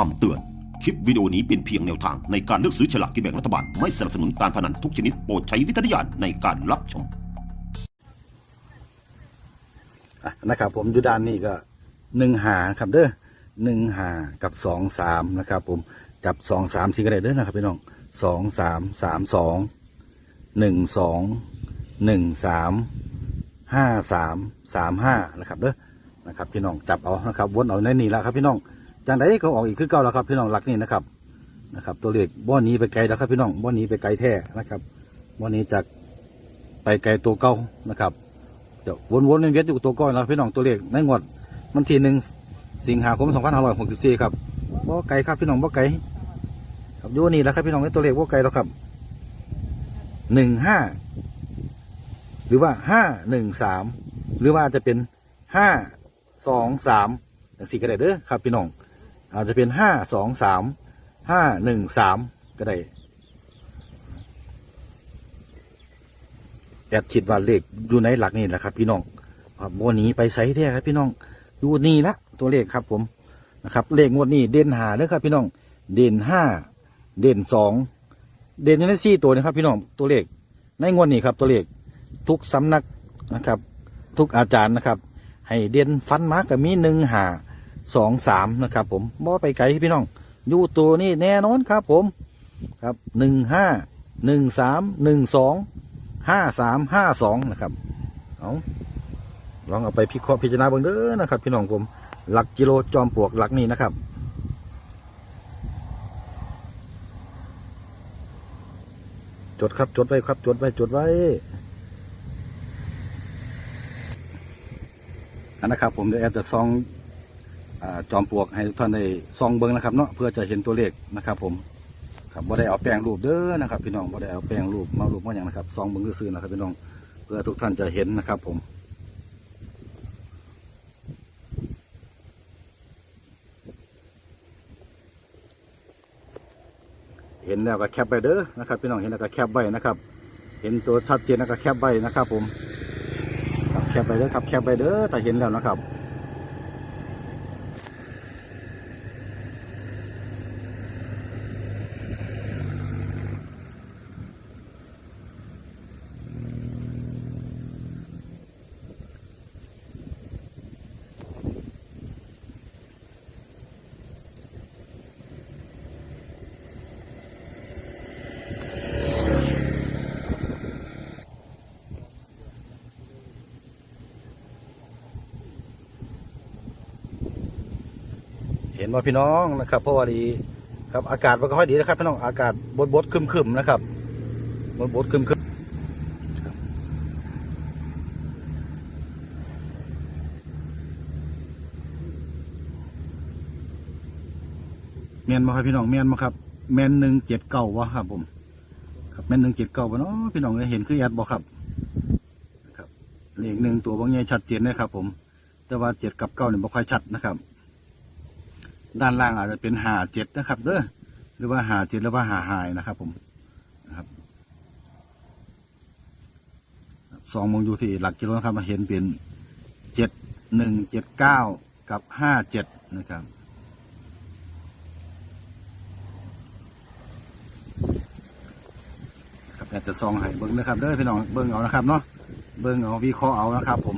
คำเตือน คลิปวิดีโอนี้เป็นเพียงแนวทางในการเลือกซื้อฉลากกินแบ่งรัฐบาล ไม่สนับสนุนการพนันทุกชนิดโปรดใช้วิจารณญาณในการรับชม อะนะครับผมอยู่ด้านนี้ก็หนึ่งหาครับเด้อหนึ่งหากับสองสามนะครับผมจับสองสามสี่ก็ได้เด้อนะครับพี่น้องสองสามสามสองหนึ่งสองหนึ่งสามห้าสามสามห้านะครับเด้อนะครับพี่น้องจับเอานะครับวนเอาในนี่แล้วครับพี่น้อง จังไดก็ออกอีกคือเก่าแล้วครับ พี่น้องหลักนี่นะครับนะครับ ตัวเลขบ่อนี้ไปไกลแล้วครับ พี่น้องบ่อนี้ไปไกลแท้นะครับบ่อนี้จากไปไกลตัวเก่านะครับเดี๋ยววนๆเวียนๆอยู่ตัวก้อนแล้วพี่น้องตัวเลขในงวดมันทีหนึ่งสิงหาคม2564ครับบ่ไกลครับพี่น้องบ่ไกลครับยูนี่แล้วครับพี่น้องในตัวเลขบ่ไกลแล้วครับหนึ่งห้าหรือว่าห้าหนึ่งสามหรือว่าจะเป็นห้าสองสามอย่างสี่ก็ได้เด้อครับพี่น้อง อาจจะเป็นห้าสองสามห้าหนึ่งสามก็ได้แอดคิดว่าเลขอยู่ในหลักนี่แหละครับ พี่น้องครับวดนี้ไปไซส์แท้ครับ พี่น้องอยู่นี่ละตัวเลขครับ ผมนะครับ เลขงวดนี้เด่นหาเลยครับ พี่น้อง เด่นห้าเด่นสองเด่นอยู่ในสี่ตัวนะครับ พี่น้องตัวเลขในงวดนี้ครับ ตัวเลขทุกสำนักนะครับ ทุกอาจารย์นะครับ ให้เด่นฟันมากับมีหนึ่งหา สองสามนะครับ ผมบ่ไปไกลพี่น้องอยู่ตัวนี้แน่นอนครับผมครับหนึ่งห้าหนึ่งสามหนึ่งสองห้าสามห้าสองนะครับเอาลองเอาไปพิเคราะห์พิจารณาเบิ่งเด้อนะครับ พี่น้องผมหลักกิโลจอมปลวกหลักนี้นะครับจดครับจดไว้ครับจดไว้จดไว้อันนะครับผมเดี๋ยวแอดจะซอง จอมปลวกให้ทุกท่านได้ซองเบิ่งนะครับเนาะเพื่อจะเห็นตัวเลขนะครับ ผมครับบ่ได้เอาแป้งรูปเด้อนะครับพี่น้องบ่ได้เอาแป้งรูปมารูปมาอย่างนะครับซองเบิ่งซื่อๆนะครับพี่น้องเพื่อทุกท่านจะเห็นนะครับ ผมเห็นแล้วก็แคปไปเด้อนะครับพี่น้องเห็นแล้วก็แคปไว้นะครับ เห็นตัวชัดเจนแล้วก็แคปไว้นะครับ ผมแคปไปเด้อครับแคปไปเด้อแต่เห็นแล้วนะครับ เห็นว่าพี่น้องนะครับเพราะว่าดีครับอากาศมันก็ค่อยดีนะครับพี่น้องอากาศบดบดๆคึมคึมๆนะครับบดบดๆคึมคึมเมียนมาครับพี่น้องเมียนมาครับ แมนหนึ่งเจ็ดเก้าวะครับ ผม ครับแมนหนึ่งเจ็ดเก้าวะเนาะพี่น้องเห็นคือแอดบอครับครับเลขหนึ่งตัวบางแง่ชัดเจนนะครับ ผม แต่ว่าเจ็ดกับเก้าเนี่ยบ่ค่อยชัดนะครับ ด้านล่างอาจจะเป็นหาเจ็ดนะครับเด้อหรือว่าหาเจ็ดหรือว่าหาหายนะครับ ผมนะครับสองโมงอยู่ที่หลักกิโลนะครับมาเห็นเป็นเจ็ดหนึ่งเจ็ดเก้ากับห้าเจ็ดนะครับครับอยากจะซองให้เบิ้งนะครับเด้อพี่น้องเบิ้งเอานะครับเนาะเบิ้งเอาวิเคราะห์เอานะครับ ผม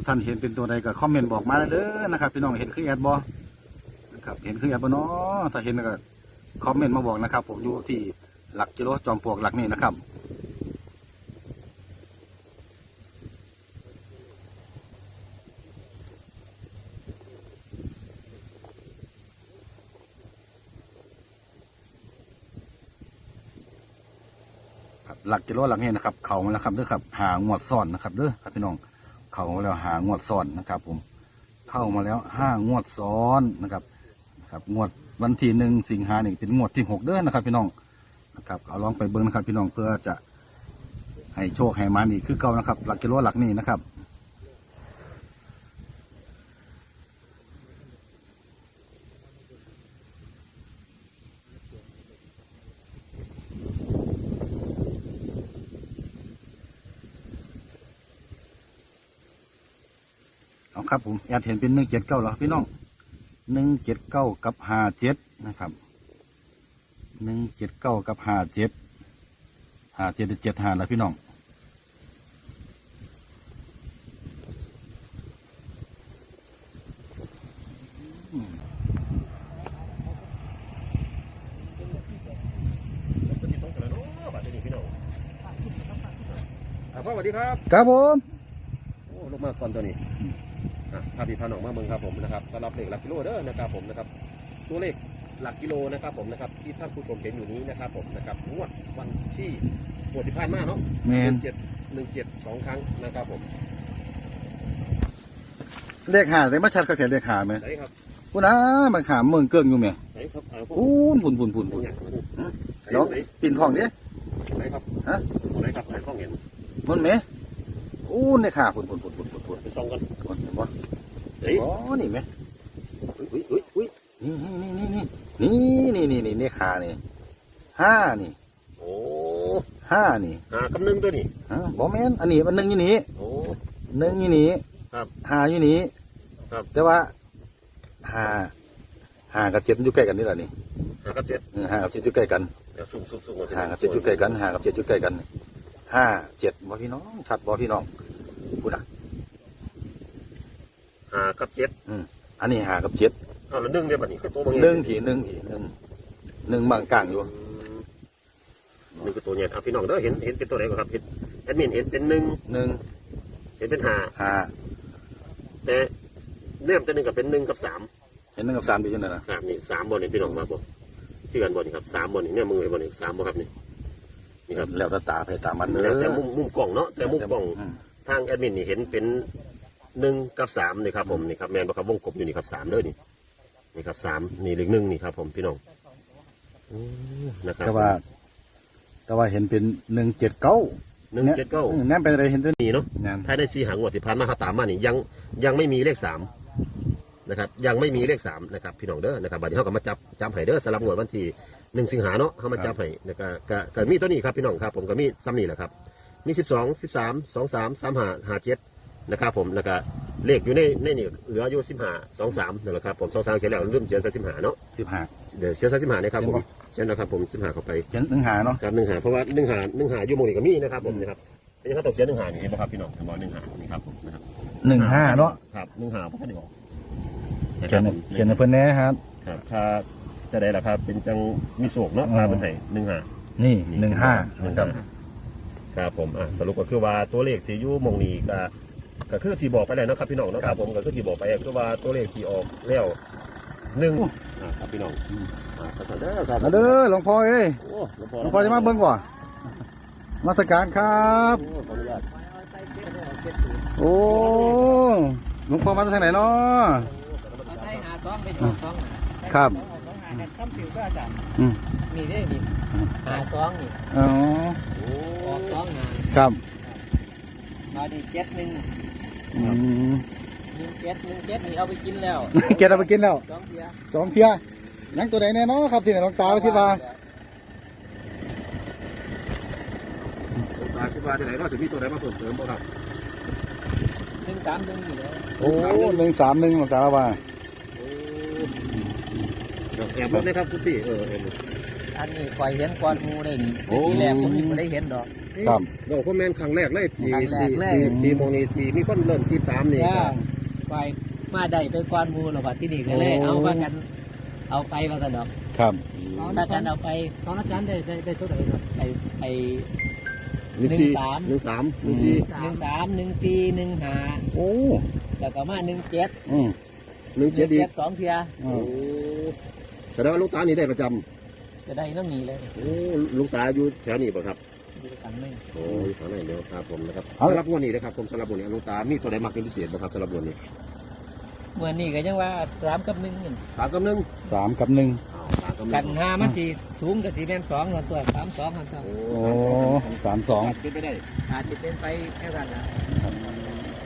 กท่านเห็นเป็นตัวใดก็คอมเมนต์บอกมาเลยเด้อนะครับพี่น้องเห็นคือแอดบอนะครับเห็นคือแอดบอเนาะถ้าเห็นก็คอมเมนต์มาบอกนะครับ ผมอยู่ที่หลักกิโลจอมปลวกหลักนี่นะครับหลักกิโลหลักนี่นะครับ เขามาแล้วครับเด้อครับหางวดซ่อนนะครับเด้อครับพี่น้อง เข้ามาแล้วหางวดซ้อนนะครับ ผมเข้ามาแล้วห้างวดซ้อนนะครับนะครับงวดวันที่หนึ่งสิงหาเนี่ยเป็นงวดที่หกเดือนนะครับ พี่น้องนะครับเอาลองไปเบิ้งนะครับ พี่น้องเพื่อจะให้โชคให้มานี่คือเก่านะครับ หลักกิโลหลักนี่นะครับ เอาครับผมแอดเห็นเป็นหนึ่งเจ็ดเก้าแล้วพี่น้องหนึ่งเจ็ดเก้ากับห้าเจ็ดนะครับหนึ่งเจ็ดเก้ากับห้าเจ็ดห้าเจ็ดเจ็ดห้าแล้วพี่น้องพ่อสวัสดีครับ ครับผม โอ้ ลงมาก่อนตัวนี้ อะพาพี่พาน้องมาเมืองครับผมนะครับสำหรับเลขหลักกิโลเด้อนะครับผมนะครับตัวเลขหลักกิโลนะครับผมนะครับที่ท่านผู้ชมเห็นอยู่นี้นะครับผมนะครับงวดวันที่งวดที่ผ่านมาเนาะแมหนนึ่งเจ็ดหนึ่งเจ็ดสองครั้งนะครับผมเลขหาได้มาชัดก็แค่เลขหาไหมไหนครับกูนะมันหาเมืองเกิงอยู่ไหมไหนครับเอาพวกปูนปุ่นปุ่นปุ่นพวปุ่กนอย่างไหนเดี๋ยวปิ่นทองเนี้ยไหนครับฮะ ไหนครับไหนข้องเห็นมันไหมอู้ในขาปุ่นปุ่นปุ่นปุ่นปุ่นปุ่นไปส่องกัน ปุ่นเห็นปะ เฮ้ยอ๋อนี่ไหมอุ้ยอุ้ยอุ้ยนี่นี่นี่นี่นี่นี่นี่นี่เลขหานี่ห้านี่โอ้ห้านี่หากำนึงตัวนี้ฮะบอแมนอันนี้มันหนึ่งอยู่นี่โอ้หนึ่งอยู่นี่ครับหาอยู่นี่ครับ แต่ว่าหาหากับเจ็ดมันอยู่ใกล้กันนี่แหละนี่หากับเจ็ดเออหากับเจ็ดอยู่ใกล้กันเดี๋ยวซุ่มซุ่มซุ่มหากับเจ็ดอยู่ใกล้กันหากับเจ็ดอยู่ใกล้กันห้าเจ็ดบอพี่น้องชัดบอพี่น้องพูดอะ หากับเจ็ดอันนี้หากับเจ็ดอ้าวแล้วหนึ่งเดียวบัดนี้คือตัวบางหนึ่งถีหนึ่งถีหนึ่งหนึ่งบางกลางอยู่นี่คือตัวเนี่ยครับพี่น้องเด้อเห็นเห็นเป็นตัวไหนก่อนครับเห็นแอดมินเห็นเป็นหนึ่งหนึ่งเห็นเป็นห้าหาแต่เนื่อมตัวหนึ่งกับเป็นหนึ่งกับสามเห็นหนึ่งกับสามอยู่ที่ไหนนะครับนี่สามบอลนี่พี่น้องมาบอกที่กันบอลนี่ครับสามบอลนี่เนี่ยมือไอ้บอลนี่สามบอลครับนี่นี่ครับแล้วแต่ตาไปตามมันเนแต่แต่อะมุมมุมกล้องเนาะแต่มุมกล้องอืมทางแอดมินนี่เห็นเป็น หนึ่งกับสามนี่ครับผมนี่ครับแมนบอกครับวงกลมอยู่นี่ครับสามเด้อนี่นี่ครับสามนี่เลขหนึ่งนี่ครับ ผมพี่น้องอืมนะครับแต่ว่า แต่ว่าเห็นเป็นหนึ่งเจ็ดเก้าหนึ่งเจ็ดเก้าแน่นเป็นอะไรเห็นตัวนี้นี่เนาะงานภายในสี่หางวดที่ผ่านมาเขาตามมานี่ยังยังไม่มีเลขสามนะครับ ยังไม่มีเลขสามนะครับพี่น้องเด้อนะครับบัดนี้เขาก็มาจับจับไห้เด้อสลับงวดวันที่หนึ่งสิงหาเนาะเขามาจับไห้นะครับก็ก็มีตัวนี้ครับพี่น้องครับ ผมก็มีซ้ำนี่แหละครับ มีสิบสองสิบสามสองสามสามห้าห้าเจ็ด นะครับผมแล้วก็เลขอยู่ในในนี่เหลืออยู่สิบห้าสองสามนั่นแหละครับผมสองสามเขียนแล้วลืมเขียนใส่สิบห้าเนาะสิบห้าเดี๋ยวเขียนใส่สิบห้านะครับผมเขียนบ่เขียนนะครับผมสิบห้าเข้าไปเขียนหนึ่งหาเนาะครับหนึ่งหาเพราะว่าหนึ่งหาหนึ่งหาอยู่หมองนี่ก็มีนะครับผมนะครับอันนี้เขาตกเขียนหนึ่งหานี่เห็นไหมครับพี่น้องเห็นบ่หนึ่งหานี่ครับผมนะครับหนึ่งห้าเนาะครับหนึ่งหาเพราะท่านได้บอกเขียนเขียนในเพิ่นแน่ครับครับถ้าจะได้ราคาเป็นจังมีโศกเนาะอืมพาเป็นไห้หนึ่งหานี่หนึ่งห้าหนึ่งครับหาครับผมอะสรุปก็คือว่าตัวเลขที่อยู่หมองนี้ก็ ก็คือที่บอกไปแล้วนะครับพี่น้องเนาะครับผมก็คือที่บอกไปก็คือว่าตัวเลขที่ออกแล้วหนึ่งอ่าครับพี่น้องอ่าขอบคุณเด้อครับมาเด้อหลวงพ่อเอ้ยโอ้หลวงหลวงพ่อจะมาเบิ่งก่อนมาสการครับ โอ้ขออนุญาตโอ้หลวงพ่อมาจากทางไหนเนาะเอาใส่หาซองไปดูซองน่ะครับสองหากันซ้ำผิวก็อาจารย์อืมมีได้นี่หาซองนี่อ๋อโอ้ออกซองหาครับ มาดีเจ็ดหนึ่งอืมหนึ่งเจ็ดหนึ่งเจ็ดนี่เอาไปกินแล้วเกดเอาไปกินแล้วสองเทียสองเทียยังตัวไหนแน่เนาะครับที่ไหนหลวงตาว่าที่ว่าตาคิดว่าที่ไหนก็จะมีตัวไหนมาเพิ่มเติมบ่ครับหนึ่งสามหนึ่งนี่เลยโอ้หนึ่งสามหนึ่งหลวงตาว่าเดี๋ยวแอบรถนะครับคุณพี่เออเอออันนี้คอยเห็นก้อนหมูได้นี่โอ้ทีแรกผมยังไม่ได้เห็นดอก ครับ เราพ่อแม่นครั้งแรกเลยทีครั้งแรกทีเลย ทีทีมองนี้ทีมีคนเริ่มที่ตามนี่ย่าคอยมาได้ไปก้อนหมูหรอกว่าที่นี่ก็เลยเอาว่ากันเอาไปมาสะดอกครับถ้ากันเอาไปตอนอาจารย์ได้ได้ได้เท่าไหร่ครับ ไปไป หนึ่งสี่หนึ่งสาม หนึ่งสามหนึ่งสี่หนึ่งสามหนึ่งสี่หนึ่งห้าโอ้แล้วก็มาหนึ่งเจ็ดอืมหนึ่งเจ็ดอีกสองเทียโอ้แสดงว่าลูกตานี่ได้ประจจะได้น้ำหนีเลยำโอ้ลูกตาอยู่แถวนี้ป่ะครับดูกันหนึ่ง โอ้ยแถวไหนเดียวครับผมนะครับสำหรับงวันนี้นะครับผมสำหรับงวันนี้ลูกตามีตัวใดมากเป็นพิเศษบ่ครับสำหรับงวันนี้เมื่อนี้ก็ยังว่าสามกับหนึ่งนี่สามกับหนึ่งสามกับหนึ่งอ้าวสามกับหกันึ่นงห้ามันสีสูงกับสีแมนสองหนตัวสามสองหนตัวโอ้โอ้สามสองเป็นไปได้อาจจะเป็นไปแค่กันละ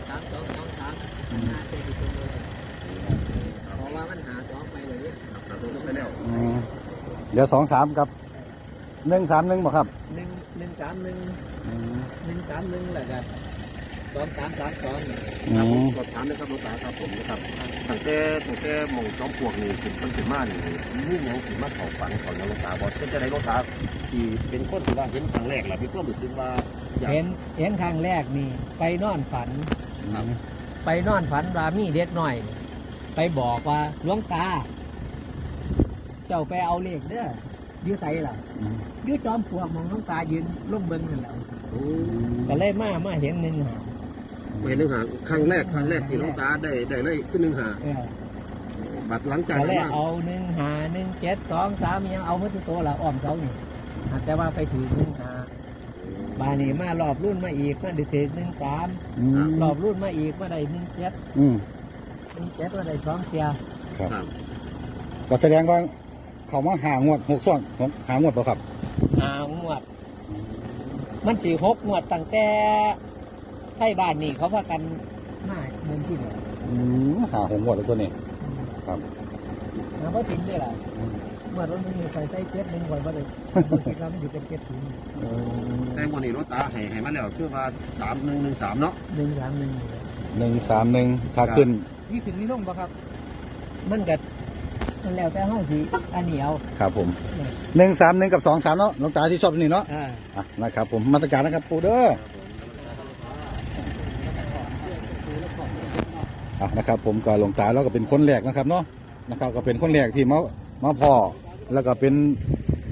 สามสองสองสามห้าเป็นที่เป็นเลยเพราะว่ามันหาสองไปเลยเนี่ยครับผมไปแล้วอืมเดี๋ยวสองสามกับหนึ่งสามหนึ่งบอกครับหนึ่งหนึ่งสามหนึ่งอืมหนึ่งสามหนึ่งแหละกันสองสามสามสองอืครับผมมสอบถามนะครับหลวงตาครับผมนะครับตั้งแต่ตั้งแต่หมองจอมปลวกนี่เป็นคนเป็นมานี่นี่ยังสิมาเข้าฝันของหลวงตาบ่เป็นจะได้หลวงตาที่เป็นคนที่ว่าเห็นครั้งแรกล่ะมีความรู้สึกว่าอยากเห็นเห็นครั้งแรกนี่ไปนอนฝันครับไปนอนฝันว่ามีเด็กหน่อย ไปบอกว่าหลวงตา เจ้าไปเอาเลขเด้ออ ยื้อใส่ล่ะอืมอยื้อจอมปลวกมองหลวงตายืนลุ่มเบิ้งกันแล้วก็เลยมามาเห็นหนึ่งหาเห็นหนึ่งหาครั้งแรกครั้งแรกที่หลวงตาได้ได้เลยขึ้นหนึ่งหาเออบัดหลังจากก็นั้นเลยมาเอาหนึ่งหาหนึ่งเจ็ดสองสามยังเอาพัตุโตละอ้อมเสานี่แต่ว่าไปถือหนึ่งหาบานี่มารอบรุ่นมาอีกมาดิเศษหนึ่งสามอืมรอบรุ่นมาอีกมาได้หนึ่งเจ็ดอืมหนึ่งเจ็ดมาได้สองเทียครับครับก็แสดงว่า เขามาหางวดหกส่วนของหางวดเปล่าครับหางวด มันสี่หกงวดตั้งแต่ไทยบ้านนี่เขาพากันมาเมืองที่ไหนอืมหาหงงวดแล้วตัวนี้ ครับหาว่าถึงได้ล่ะเมื่อรถมันมีไฟใส่เจ็ดหนึ่งก่อนว่าเลยมันคิดว่ามันอยู่เป็นเจ็ดถึงแต่วันนี้หลวงตาให้ให้มาแล้วคือว่าสามหนึ่งหนึ่งสามเนาะหนึ่งสามหนึ่งหนึ่งสามหนึ่งถ้าขึ้นมีขึ้นมีลงบ่ครับ มันกั มันแล้วแต่ห้องสีอันนี้เอาครับผมหนึ่งสามหนึ่งกับสองสามเนาะหลวงตาที่ชอบนี่เนาะอ่าอะนะครับผมมาตรการนะครับปูเด้ออะนะครับผมก็หลวงตาแล้วก็เป็นคนแรกนะครับเนาะนะครับก็เป็นคนแรกที่มามาพ่อแล้วก็เป็น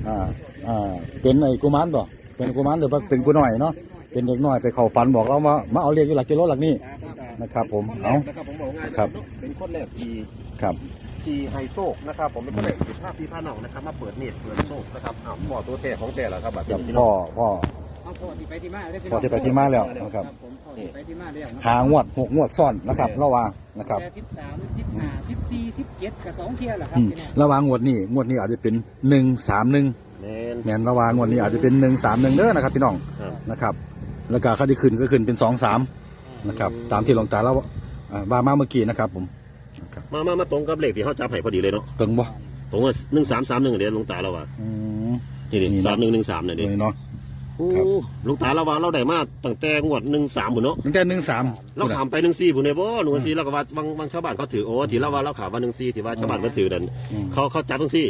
อ่าอ่าเป็นไอ้กุมารบ่เป็นกุมารหรือว่าเป็นกูน้อยเนาะเป็นเด็กน้อยไปเข้าฝันบอกเราว่ามาเอาเรียกอยู่หลักกิโลหลักนี้นะครับผมเอานะครับผมบอกง่ายๆครับเนาะเป็นคนแรกที่ครับ ที่ไฮโซกนะครับ ผมเป็นคนแรกที่ภาพพี่พาน้องนะครับ มาเปิดเน็ตเปิดโซกนะครับอ้าวหมอตัวเท่ของแต่ละครับบัดกับนี้พ่อพ่อเอาพอที่ไปที่มาได้พี่พอที่ไปที่มาแล้วนะครับผมพอที่ไปที่มาแล้วหางวดหกงวดซ่อนนะครับระหว่างนะครับแต่สิบสามสิบห้าสิบสี่สิบเจ็ดกับสองเที่ยแหละครับอืมพี่น้องระหว่างงวดนี้งวดนี้อาจจะเป็นหนึ่งสามหนึ่งแมนแมนระหว่างงวดนี้อาจจะเป็นหนึ่งสามหนึ่งเด้อนะครับพี่น้องครับนะครับแล้วก็คดีขึ้นก็ขึ้นเป็นสองสามนะครับตามที่หลวงตาแล้วอ่าว่ามาเมื่อกี้นะครับผมนะครับ มามามาตรงกับเลขที่เขาจับให้พอดีเลยเนาะเกิงบ่ตรงกับหนึ่งสามสามหนึ่งเดี๋ยวหลวงตาเราว่าอืมนี่ดินี่นะสามหนึ่งหนึ่งสามเนี่ยตัดิวนี้เนาะ โอ้ครับหลวงตาเราว่าเราได้มาตั้งแต่งวดหนึ่งสามหมดเนาะตั้งแต่หนึ่งสามเราขามไปหนึ่งสี่ผู้เนี่ยบ่หนึ่งสี่เราก็ว่าบางบางชาวบ้านเขาถือโอ้ที่เราว่าเราขามว่าหนึ่งสี่ที่ว่าชาวบ้านเขาถือนั่นเขาเขาจับหนึ่งสี่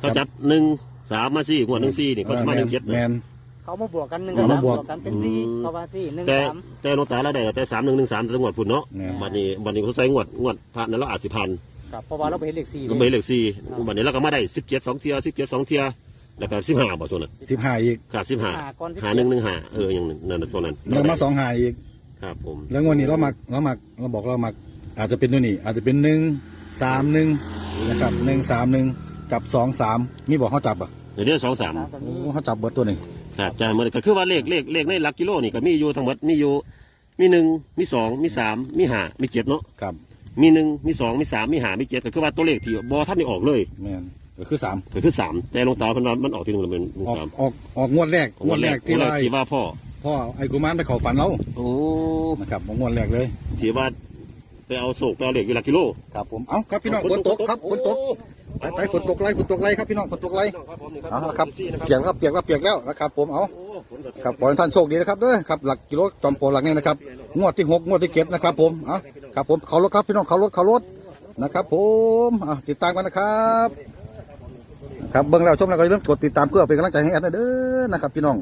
เขาจับหนึ่งสามมาสี่งวดหนึ่งสี่นี่เขาจะมาหนึ่งเจ็ดแมน เขามาบวกกันหนึ่งกับเอาสามามบบววกกกันเป็นสี่อืมเขาว่าสี่หนึ่งแต่สามแต่หลวงตาเราได้แต่สามหนึ่งหนึ่งสามแต่งวดพุ่นเนาะแม่นบัดนี้บัดนี้เขาใส่งวดงวดผ่านนั้นเราอาจสิพันครับเพราะว่าเราไปเห็นเลขสี่ก็ไม่เลขสี่บัดนี้เราก็มาได้สิบเจ็ดสองเทียสิบเจ็ดสองเทียแล้วก็สิบห้าบ่ช่วงนั้นสิบห้าอีกขาดสิบห้าหาก่อนที่หาหนึ่งหนึ่งหาเอออย่างนั้นนั่นนะช่วงนั้นแล้วมาสองหาอีก ครับผมแล้วงวดนี้เรามาเรามาเราบอกเรามาอาจจะเป็นตัวนี้อาจจะเป็นหนึ่งสามหนึ่งนะครับหนึ่งสามหนึ่งกับสองสามมีบอกเขาจับอะเดี๋ยวเดี๋ยวสองสามสามกับโอ้นี้เขาจับเบิดตัวนี้ ครับใช่มันก็คือว่าเลขเลขเลขในหลักกิโลนี่ก็มีอยู่ทั้งหมดมีอยู่ มีหนึ่งมีสองมีสามมีห้ามีเจ็ดเนาะครับมีหนึ่งมีสองมีสามมีห้ามีเจ็ดก็คือว่าตัวเลขที่บอท่านได้ออกเลยแมนก็คือสามก็คือสามแต่หลวงตาเพันว่ามันออกที่หนึ่งแล้วเป็นหนึ่งออกสามออกออกงวดแรกงวดแรกที่งวดว่าแรกที่ว่าพ่อพ่อไอ้กุมารไปเขาฝันเราโอ้นะครับงวดแรกเลย ที่ว่า ไปเอาโศกไปเอาเหล็กอยู่หลักกิโล ครับผมเอ้าครับพี่น้องฝนตกครับฝนตกไปไปฝนตกไรฝนตกไรครับพี่น้องฝนตกไรเอาละครับเปียกแล้วครับเปียกแล้วเปียกแล้วนะครับ ผมเอาครับขอให้ท่านโชคดีนะครับเด้อครับหลักกิโลจอมโปรหลักนี้นะครับงวดที่หกงวดที่เจ็ดนะครับ ผมเอาครับผมเขารถครับพี่น้องเขารถเขารถนะครับ ผมอะติดตามกันนะครับครับเบิ่งแล้วชมแล้วก็อย่าลืมกดติดตามเพื่อเป็นกำลังใจให้แอดนะเด้อนะครับพี่น้อง